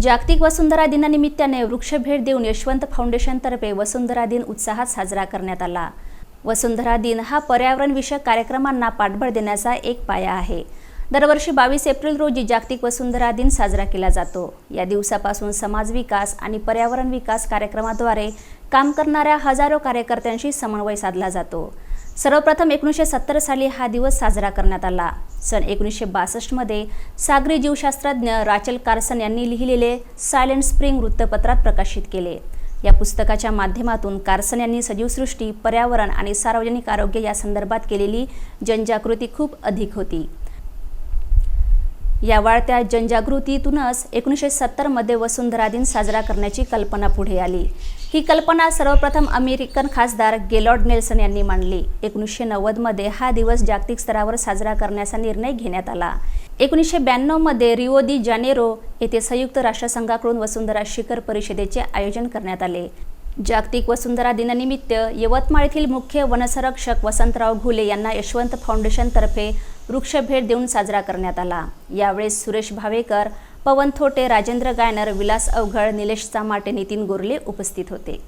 जागतिक वसुंधरा दिनानिमित्ताने वृक्षभेट देऊन यशवंत फाउंडेशनतर्फे वसुंधरा दिन उत्साहात साजरा करण्यात आला. वसुंधरा दिन हा पर्यावरणविषयक कार्यक्रमांना पाठबळ देण्याचा एक पाया आहे. दरवर्षी बावीस एप्रिल रोजी जागतिक वसुंधरा दिन साजरा केला जातो. या दिवसापासून समाज विकास आणि पर्यावरण विकास कार्यक्रमाद्वारे काम करणाऱ्या हजारो कार्यकर्त्यांशी समन्वय साधला जातो. सर्वप्रथम एकोणीसशे सत्तर साली हा दिवस साजरा करण्यात आला. सन एकोणीसशे बासष्टमध्ये सागरी जीवशास्त्रज्ञ राचल कार्सन यांनी लिहिलेले सायलेंट स्प्रिंग वृत्तपत्रात प्रकाशित केले. या पुस्तकाच्या माध्यमातून कार्सन यांनी सजीवसृष्टी पर्यावरण आणि सार्वजनिक आरोग्य या संदर्भात केलेली जनजागृती खूप अधिक होती. या वाढत्या जनजागृतीतूनच एकोणीसशे सत्तरमध्ये वसुंधरा दिन साजरा करण्याची कल्पना पुढे आली. ही कल्पना सर्वप्रथम अमेरिकन खासदार गेलॉर्ड नेल्सन यांनी मांडली. एकोणीसशे नव्वदमध्ये हा दिवस जागतिक स्तरावर साजरा करण्याचा निर्णय घेण्यात आला. एकोणीसशे ब्याण्णवमध्ये रिओ दी जानेरो येथे संयुक्त राष्ट्रसंघाकडून वसुंधरा शिखर परिषदेचे आयोजन करण्यात आले. जागतिक वसुंधरा दिनानिमित्त यवतमाळ येथील मुख्य वनसंरक्षक वसंतराव घुले यांना यशवंत फाउंडेशनतर्फे वृक्षभेट देऊन साजरा करण्यात आला. यावेळेस सुरेश भावेकर पवन थोटे राजेंद्र गायनर विलास अवघड निलेश चामाटे नितीन गोरले उपस्थित होते.